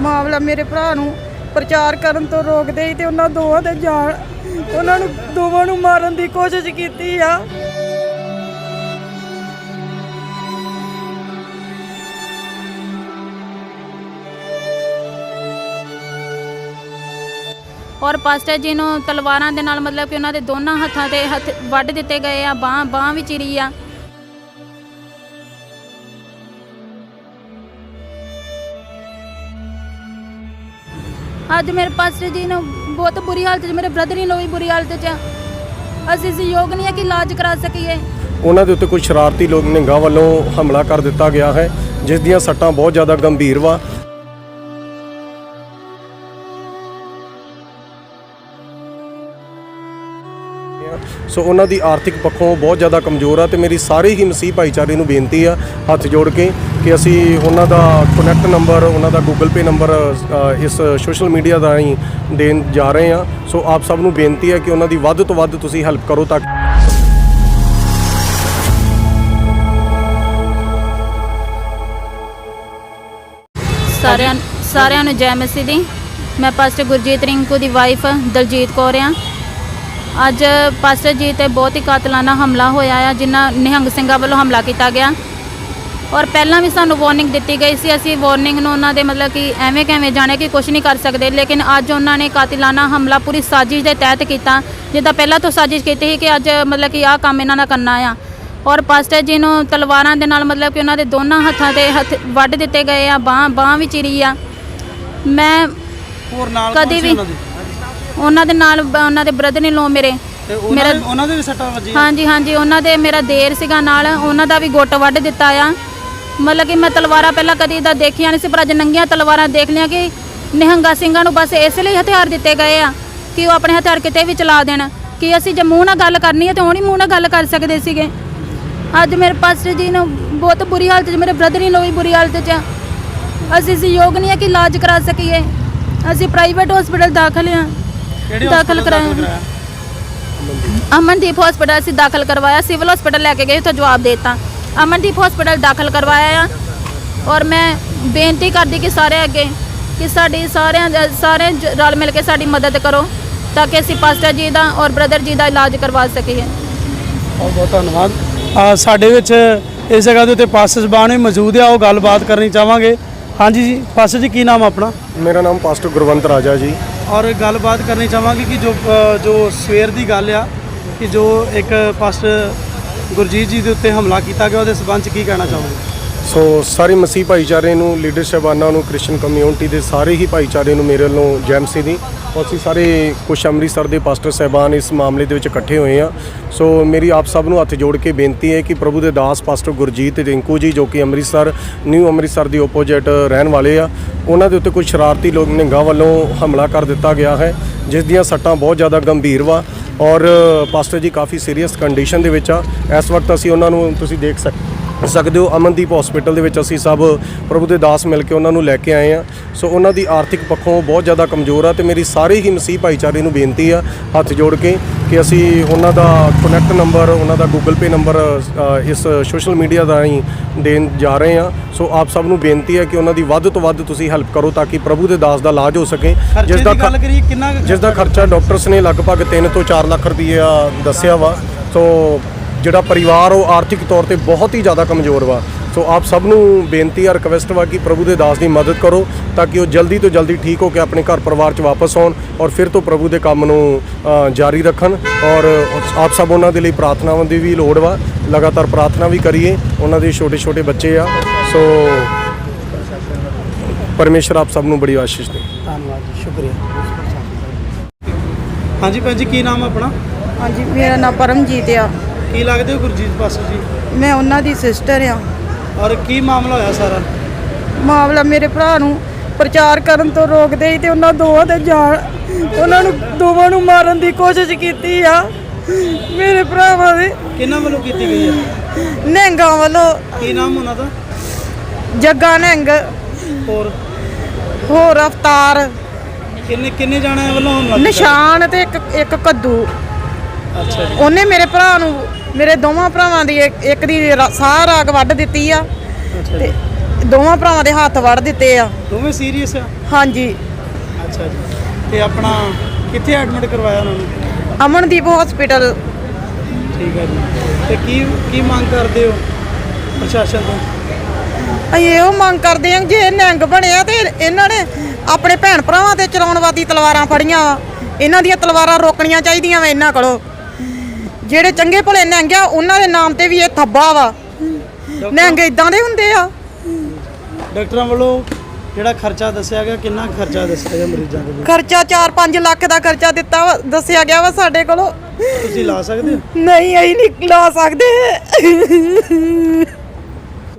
ਮਾਮਲਾ ਮੇਰੇ ਭਰਾ ਨੂੰ ਪ੍ਰਚਾਰ ਕਰਨ ਤੋਂ ਰੋਕਦੇ ਸੀ ਤੇ ਉਹਨਾਂ ਦੋਵਾਂ ਦੇ ਜਾਣ ਉਹਨਾਂ ਨੂੰ, ਦੋਵਾਂ ਨੂੰ ਮਾਰਨ ਦੀ ਕੋਸ਼ਿਸ਼ ਕੀਤੀ ਆ। ਔਰ ਪਾਸਟਰ ਜੀ ਨੂੰ ਤਲਵਾਰਾਂ ਦੇ ਨਾਲ ਮਤਲਬ ਕਿ ਉਹਨਾਂ ਦੇ ਦੋਨਾਂ ਹੱਥਾਂ ਤੇ ਹੱਥ ਵੱਢ ਦਿੱਤੇ ਗਏ ਆ, ਬਾਹ ਬਾਹ ਵੀ ਚਿਰੀ ਆ। ਅੱਜ ਮੇਰੇ ਪਾਸਟਰ ਜੀ ਨੂੰ ਬਹੁਤ ਬੁਰੀ ਹਾਲਤ 'ਚ, ਮੇਰੇ ਬ੍ਰਦਰ ਨੂੰ ਵੀ ਬੁਰੀ ਹਾਲਤ 'ਚ ਆ। ਅਸੀਂ ਸਹਿਯੋਗ ਨਹੀਂ ਹੈ ਕਿ ਇਲਾਜ ਕਰਾ ਸਕੀਏ ਉਹਨਾਂ ਦੇ ਉੱਤੇ ਕੁਝ ਸ਼ਰਾਰਤੀ ਲੋਕ ਨਿਹੰਗਾਂ ਵੱਲੋਂ ਹਮਲਾ ਕਰ ਦਿੱਤਾ ਗਿਆ ਹੈ, ਜਿਸ ਦੀਆਂ ਸੱਟਾਂ ਬਹੁਤ ਜ਼ਿਆਦਾ ਗੰਭੀਰ ਵਾ ਸੋ ਉਹਨਾਂ ਦੀ ਆਰਥਿਕ ਪੱਖੋਂ ਬਹੁਤ ਜ਼ਿਆਦਾ ਕਮਜ਼ੋਰ ਆ ਤੇ ਮੇਰੀ ਸਾਰੇ ਹੀ ਮਸੀਹ ਭਾਈਚਾਰੇ ਨੂੰ ਬੇਨਤੀ ਆ ਹੱਥ ਜੋੜ ਕੇ ਕਿ ਅਸੀਂ ਉਹਨਾਂ ਦਾ ਕਨੈਕਟ ਨੰਬਰ ਉਹਨਾਂ ਦਾ ਗੂਗਲ ਪੇ ਨੰਬਰ ਇਸ ਸੋਸ਼ਲ ਮੀਡੀਆ ਦਾ ਹੀ ਦੇਣ ਜਾ ਰਹੇ ਆ। ਸੋ ਆਪ ਸਭ ਨੂੰ ਬੇਨਤੀ ਹੈ ਕਿ ਉਹਨਾਂ ਦੀ ਵੱਧ ਤੋਂ ਵੱਧ ਤੁਸੀਂ ਹੈਲਪ ਕਰੋ ਤਾਂ ਸਾਰਿਆਂ ਸਾਰਿਆਂ ਨੂੰ ਜੈ ਮਸੀਹ ਦੀ। ਮੈਂ ਪਾਸਟਰ ਗੁਰਜੀਤ ਰਿੰਕੂ ਦੀ ਵਾਈਫ ਦਲਜੀਤ ਕੌਰ ਆ। ਅੱਜ ਪਾਸਟਰ ਜੀ ਤੇ ਬਹੁਤ ਹੀ ਕਾਤਲਾਨਾ ਹਮਲਾ ਹੋਇਆ ਆ ਜਿਨ੍ਹਾਂ ਨਿਹੰਗ ਸਿੰਘਾਂ ਵੱਲੋਂ ਹਮਲਾ ਕੀਤਾ ਗਿਆ। ਔਰ ਪਹਿਲਾਂ ਵੀ ਸਾਨੂੰ ਵਾਰਨਿੰਗ ਦਿੱਤੀ ਗਈ ਸੀ ਅਸੀਂ ਵਾਰਨਿੰਗ ਨੂੰ ਉਹਨਾਂ ਦੇ ਮਤਲਬ ਕਿ ਐਵੇਂ ਕਿਵੇਂ ਜਾਣੇ ਕਿ ਕੁਝ ਨਹੀਂ ਕਰ ਸਕਦੇ ਲੇਕਿਨ ਅੱਜ ਉਹਨਾਂ ਨੇ ਕਾਤਿਲਾਨਾ ਹਮਲਾ ਪੂਰੀ ਸਾਜ਼ਿਸ਼ ਦੇ ਤਹਿਤ ਕੀਤਾ ਜਿੱਦਾਂ ਪਹਿਲਾਂ ਤੋਂ ਸਾਜ਼ਿਸ਼ ਕੀਤੀ ਸੀ ਕਿ ਅੱਜ ਮਤਲਬ ਕਿ ਆਹ ਕੰਮ ਇਹਨਾਂ ਦਾ ਕਰਨਾ ਆ। ਔਰ ਪਾਸਟਰ ਜੀ ਨੂੰ ਤਲਵਾਰਾਂ ਦੇ ਨਾਲ ਮਤਲਬ ਕਿ ਉਹਨਾਂ ਦੇ ਦੋਨਾਂ ਹੱਥਾਂ ਤੇ ਹੱਥ ਵੱਢ ਦਿੱਤੇ ਗਏ ਆ ਬਾਹ ਬਾਹ ਵੀ ਚਿਰੀ ਆ। ਮੈਂ ਹੋਰ ਨਾਲ ਕਦੀ ਵੀ ਉਹਨਾਂ ਦੇ? ਨਾਲ ਬ- ਉਹਨਾਂ ਦੇ ਬ੍ਰਦਰ ਨੇ ਲੋ ਮੇਰੇ। ਤੇ ਉਹਨਾਂ ਮੇਰਾ- ਦੇ ਉਹਨਾਂ ਦੇ ਵੀ ਸੱਟਾਂ ਵੱਜੀਆਂ? ਹਾਂਜੀ ਹਾਂਜੀ ਉਹਨਾਂ ਦੇ ਮੇਰਾ ਦੇਰ ਸੀਗਾ ਨਾਲ ਉਹਨਾਂ ਦਾ ਵੀ ਗੁੱਟ ਵੱਢ ਦਿੱਤਾ ਆ। ਮਤਲਬ ਕਿ ਮੈਂ ਤਲਵਾਰਾਂ ਪਹਿਲਾਂ ਕਦੀ ਦਾ ਦੇਖੀਆਂ ਨਹੀਂ ਸੀ ਪਰ ਅੱਜ ਨੰਗੀਆਂ ਤਲਵਾਰਾਂ ਦੇਖ ਲਿਆ ਕਿ ਨਿਹੰਗਾ ਸਿੰਘਾਂ ਨੂੰ ਬਸ ਇਸ ਲਈ ਹਥਿਆਰ ਦਿੱਤੇ ਗਏ ਆ ਕਿ ਉਹ ਆਪਣੇ ਹਥਿਆਰ ਕਿਤੇ ਵੀ ਚਲਾ ਦੇਣ। ਕਿ ਅਸੀਂ ਜੇ ਮੂੰਹ ਨਾਲ ਗੱਲ ਕਰਨੀ ਹੈ ਤੇ ਉਹ ਨਹੀਂ ਮੂੰਹ ਨਾਲ ਗੱਲ ਕਰ ਸਕਦੇ ਸੀਗੇ। ਅੱਜ ਮੇਰੇ ਪਾਸਟਰ ਜੀ ਨੂੰ ਬਹੁਤ ਬੁਰੀ ਹਾਲਤ 'ਚ ਮੇਰੇ ਬ੍ਰਦਰ ਇਨ ਵੀ ਬੁਰੀ ਹਾਲਤ 'ਚ ਆ। ਅਸੀਂ ਸਹਿਯੋਗ ਨਹੀਂ ਹੈ ਕਿ ਇਲਾਜ ਕਰਾ ਸਕੀਏ। ਅਸੀਂ ਪ੍ਰਾਈਵੇਟ ਹਸਪੀਟਲ ਦਾਖਲ ਆ। ਕਿਹੜੇ ਦਾਖਲ ਕਰਾਇਆ। ਅਮਨਦੀਪ ਹਸਪੀਟਲ ਅਸੀਂ ਦਾਖਲ ਕਰਵਾਇਆ ਸਿਵਲ ਹਸਪੀਟਲ ਲੈ ਕੇ ਗਏ ਉੱਥੇ ਜਵਾਬ ਦੇ ਦਿੱਤਾ। ਅਮਨਦੀਪ ਹਸਪੀਟਲ ਦਾਖਲ ਕਰਵਾਇਆ ਆ। ਔਰ ਮੈਂ ਬੇਨਤੀ ਕਰਦੀ ਕਿ ਸਾਰੇ ਅੱਗੇ ਕਿ ਸਾਡੀ ਸਾਰਿਆਂ ਸਾਰੇ ਰਲ ਮਿਲ ਕੇ ਸਾਡੀ ਮਦਦ ਕਰੋ ਤਾਂ ਕਿ ਅਸੀਂ ਪਾਸਟਰ ਜੀ ਦਾ ਔਰ ਬ੍ਰਦਰ ਜੀ ਦਾ ਇਲਾਜ ਕਰਵਾ ਸਕੀਏ। ਬਹੁਤ ਬਹੁਤ ਧੰਨਵਾਦ। ਸਾਡੇ ਵਿੱਚ ਇਸ ਜਗ੍ਹਾ ਦੇ ਉੱਤੇ ਪਾਸਟਰ ਜ਼ਬਾਨ ਵੀ ਮੌਜੂਦ ਆ ਉਹ ਗੱਲਬਾਤ ਕਰਨੀ ਚਾਹਾਂਗੇ। ਹਾਂਜੀ ਜੀ ਪਾਸਟਰ ਜੀ ਕੀ ਨਾਮ ਆਪਣਾ? ਮੇਰਾ ਨਾਮ ਪਾਸਟਰ ਗੁਰਵੰਤ ਰਾਜਾ ਜੀ। ਔਰ ਗੱਲਬਾਤ ਕਰਨੀ ਚਾਹਾਂਗੇ ਕਿ ਜੋ ਜੋ ਸਵੇਰ ਦੀ ਗੱਲ ਆ, ਕਿ ਜੋ ਇੱਕ ਪਾਸਟਰ ਗੁਰਜੀਤ ਜੀ ਦੇ ਉੱਤੇ ਹਮਲਾ ਕੀਤਾ ਗਿਆ, ਉਹਦੇ ਸਬੰਧ ਚ ਕੀ ਕਹਿਣਾ ਚਾਹੋਗੇ? ਸੋ ਸਾਰੇ ਮਸੀਹ ਭਾਈਚਾਰੇ ਨੂੰ, ਲੀਡਰ ਸਾਹਿਬਾਨਾਂ ਨੂੰ ਕ੍ਰਿਸਚੀਅਨ ਕਮਿਊਨਿਟੀ ਦੇ ਸਾਰੇ ਹੀ ਭਾਈਚਾਰੇ ਨੂੰ ਮੇਰੇ ਵੱਲੋਂ ਜੈ ਮਸੀਹ ਦੀ ਅਸੀਂ ਸਾਰੇ ਕੁਛ ਅੰਮ੍ਰਿਤਸਰ ਦੇ ਪਾਸਟਰ ਸਾਹਿਬਾਨ ਇਸ ਮਾਮਲੇ ਦੇ ਵਿੱਚ ਇਕੱਠੇ ਹੋਏ ਆ ਸੋ ਮੇਰੀ ਆਪ ਸਭ ਨੂੰ ਹੱਥ ਜੋੜ ਕੇ ਬੇਨਤੀ ਹੈ ਕਿ ਪ੍ਰਭੂ ਦੇ ਦਾਸ ਪਾਸਟਰ ਗੁਰਜੀਤ ਰਿੰਕੂ ਜੀ, ਜੋ ਕਿ ਅੰਮ੍ਰਿਤਸਰ, ਨਿਊ ਅੰਮ੍ਰਿਤਸਰ ਦੀ ਆਪੋਜੀਟ ਰਹਿਣ ਵਾਲੇ ਆ, ਉਹਨਾਂ ਦੇ ਉੱਤੇ ਕੁਝ ਸ਼ਰਾਰਤੀ ਲੋਕ ਨਿਹੰਗਾਂ ਵੱਲੋਂ ਹਮਲਾ ਕਰ ਦਿੱਤਾ ਗਿਆ ਹੈ, ਜਿਸ ਦੀਆਂ ਸੱਟਾਂ ਬਹੁਤ ਜ਼ਿਆਦਾ ਗੰਭੀਰ ਵਾ ਔਰ ਪਾਸਟਰ ਜੀ ਕਾਫੀ ਸੀਰੀਅਸ ਕੰਡੀਸ਼ਨ ਦੇ ਵਿੱਚ ਆ। ਇਸ ਵਕਤ ਅਸੀਂ ਉਹਨਾਂ ਨੂੰ ਤੁਸੀਂ ਦੇਖ ਸਕ ਸਕਦੇ ਹੋ। ਅਮਨਦੀਪ ਹਸਪੀਟਲ ਦੇ ਵਿੱਚ ਅਸੀਂ ਸਭ ਪ੍ਰਭੂ ਦੇ ਦਾਸ ਮਿਲ ਕੇ ਉਹਨਾਂ ਨੂੰ ਲੈ ਕੇ ਆਏ ਆ ਸੋ ਉਹਨਾਂ ਦੀ ਆਰਥਿਕ ਪੱਖੋਂ ਬਹੁਤ ਜ਼ਿਆਦਾ ਕਮਜ਼ੋਰ ਆ ਤੇ ਮੇਰੀ ਸਾਰੇ ਹੀ ਮਸੀਹ ਭਾਈਚਾਰੇ ਨੂੰ ਬੇਨਤੀ ਆ ਹੱਥ ਜੋੜ ਕੇ ਕਿ ਅਸੀਂ ਉਹਨਾਂ ਦਾ ਕਨੈਕਟ ਨੰਬਰ ਉਹਨਾਂ ਦਾ ਗੂਗਲ ਪੇ ਨੰਬਰ ਇਸ ਸੋਸ਼ਲ ਮੀਡੀਆ ਦਾ ਹੀ ਦੇਣ ਜਾ ਰਹੇ ਆ ਸੋ ਆਪ ਸਭ ਨੂੰ ਬੇਨਤੀ ਹੈ ਕਿ ਉਹਨਾਂ ਦੀ ਵੱਧ ਤੋਂ ਵੱਧ ਤੁਸੀਂ ਹੈਲਪ ਕਰੋ ਤਾਂ ਕਿ ਪ੍ਰਭੂ ਦੇ ਦਾਸ ਦਾ ਇਲਾਜ ਹੋ ਸਕੇ। ਜਿਸ ਦਾ ਗੱਲ ਕਰੀਏ ਕਿੰਨਾ ਜਿਸ ਦਾ ਖਰਚਾ ਡਾਕਟਰਸ ਨੇ ਲਗਭਗ 3 ਤੋਂ 4 ਲੱਖ ਰੁਪਈਆ ਦੱਸਿਆ ਵਾ। ਸੋ ਜਿਹੜਾ ਪਰਿਵਾਰ ਉਹ ਆਰਥਿਕ ਤੌਰ ਤੇ ਬਹੁਤ ਹੀ ਜ਼ਿਆਦਾ ਕਮਜ਼ੋਰ ਵਾ। ਸੋ ਆਪ ਸਭ ਨੂੰ ਬੇਨਤੀ ਆ ਰਿਕਵੈਸਟ ਵਾ ਕਿ ਪ੍ਰਭੂ ਦੇ ਦਾਸ ਦੀ ਮਦਦ ਕਰੋ ਤਾਂ ਕਿ ਉਹ ਜਲਦੀ ਤੋਂ ਜਲਦੀ ਠੀਕ ਹੋ ਕੇ ਆਪਣੇ ਘਰ ਪਰਿਵਾਰ 'ਚ ਵਾਪਸ ਆਉਣ ਔਰ ਫਿਰ ਤੋਂ ਪ੍ਰਭੂ ਦੇ ਕੰਮ ਨੂੰ ਜਾਰੀ ਰੱਖਣ ਔਰ ਆਪ ਸਭ ਉਹਨਾਂ ਦੇ ਲਈ ਪ੍ਰਾਰਥਨਾਵਾਂ ਦੀ ਵੀ ਲੋੜ ਵਾ। ਲਗਾਤਾਰ ਪ੍ਰਾਰਥਨਾ ਵੀ ਕਰੀਏ ਉਹਨਾਂ ਦੇ ਛੋਟੇ ਛੋਟੇ ਬੱਚੇ ਆ। ਸੋ ਪਰਮੇਸ਼ਰ ਆਪ ਸਭ ਨੂੰ ਬੜੀ ਆਸ਼ੀਸ਼ ਦੇ। ਧੰਨਵਾਦ ਜੀ ਸ਼ੁਕਰੀਆ। ਹਾਂਜੀ ਭੈਣ ਜੀ ਕੀ ਨਾਮ ਆਪਣਾ? ਹਾਂਜੀ ਮੇਰਾ ਨਾਮ ਪਰਮਜੀਤ ਆ। ਕੀ ਲੱਗਦੇ ਹੋ ਗੁਰਜੀਤ ਪਾਸਟਰ ਜੀ? ਮੈਂ ਉਹਨਾਂ ਦੀ ਸਿਸਟਰ ਆ ਔਰ ਕੀ ਮਾਮਲਾ ਹੋਇਆ ਸਾਰਾ? ਮਾਮਲਾ ਮੇਰੇ ਭਰਾ ਨੂੰ ਪ੍ਰਚਾਰ ਕਰਨ ਤੋਂ ਰੋਕਦੇ ਸੀ ਤੇ ਉਹਨਾਂ ਦੋਵਾਂ ਦੇ ਜਾਨ ਉਹਨਾਂ ਨੂੰ ਦੋਵਾਂ ਨੂੰ ਮਾਰਨ ਦੀ ਕੋਸ਼ਿਸ਼ ਕੀਤੀ ਆ। ਮੇਰੇ ਭਰਾਵਾਂ ਦੇ। ਕਿਹਨਾਂ ਵੱਲੋਂ ਕੀਤੀ ਗਈ ਹੈ ਨਿਹੰਗਾਂ ਵੱਲੋਂ। ਕੀ ਨਾਮ ਉਹਨਾਂ ਦਾ? ਜੱਗਾ ਨਿਹੰਗ ਹੋਰ? ਹੋਰ ਅਵਤਾਰ। ਕਿੰਨੇ ਕਿੰਨੇ ਜਾਣਿਆਂ ਵੱਲੋਂ ਹਮਲਾ ਕੀਤਾ? ਨਿਸ਼ਾਨ ਤੇ ਇੱਕ ਇੱਕ ਕੱਦੂ। ਉਹਨੇ ਮੇਰੇ ਭਰਾ ਨੂੰ ਮੇਰੇ ਦੋਵਾਂ ਭਰਾਵਾਂ ਦੀ ਇੱਕ ਦੀ ਸਾਹ ਰਾਗ ਵੱਢ ਦਿੱਤੀ ਆ ਤੇ ਦੋਵਾਂ ਭਰਾਵਾਂ ਦੇ ਹੱਥ ਵੜ ਦਿੱਤੇ ਆ। ਦੋਵੇਂ ਸੀਰੀਅਸ ਆ? ਹਾਂਜੀ। ਅੱਛਾ ਜੀ। ਤੇ ਆਪਣਾ ਕਿੱਥੇ ਐਡਮਿਟ ਕਰਵਾਇਆ ਉਹਨਾਂ ਨੂੰ? ਅਮਨਦੀਪ ਹਸਪੀਟਲ ਠੀਕ ਹੈ ਜੀ। ਤੇ ਕੀ ਕੀ ਮੰਗ ਕਰਦੇ ਹੋ ਪ੍ਰਸ਼ਾਸਨ ਤੋਂ? ਅਸੀਂ ਇਹੋ ਮੰਗ ਕਰਦੇ ਹਾਂ ਜੇ ਨਿਹੰਗ ਬਣਿਆ ਤੇ ਇਹਨਾਂ ਨੇ ਆਪਣੇ ਭੈਣ ਭਰਾਵਾਂ ਤੇ ਚਲਾਉਣਵਾਦੀ ਤਲਵਾਰਾਂ ਫੜੀਆਂ ਇਹਨਾਂ ਦੀਆਂ ਤਲਵਾਰਾਂ ਰੋਕਣੀਆਂ ਚਾਹੀਦੀਆਂ ਵਾ ਇਹਨਾਂ ਕੋਲੋਂ। ਜਿਹੜੇ ਚੰਗੇ ਭਲੇ ਨਿਹੰਗ ਆ ਉਹਨਾਂ ਦੇ ਨਾਮ ਤੇ ਵੀ ਇਹ ਥੱਬਾ ਵਾ। ਨਿਹੰਗ ਇਦਾਂ ਦੇ ਹੁੰਦੇ ਆ। ਡਾਕਟਰਾਂ ਵੱਲੋਂ ਜਿਹੜਾ ਖਰਚਾ ਦੱਸਿਆ ਗਿਆ ਕਿੰਨਾ ਖਰਚਾ ਦੱਸਿਆ ਗਿਆ ਮਰੀਜ਼ਾਂ ਦੇ ਲਈ ਖਰਚਾ 4-5 ਲੱਖ ਦਾ ਖਰਚਾ ਦਿੱਤਾ ਵਾ ਦੱਸਿਆ ਗਿਆ ਵਾ ਸਾਡੇ ਕੋਲੋਂ। ਤੁਸੀਂ ਲਾ ਸਕਦੇ ਹੋ? ਨਹੀਂ ਅਸੀਂ ਨਹੀਂ ਲਾ ਸਕਦੇ।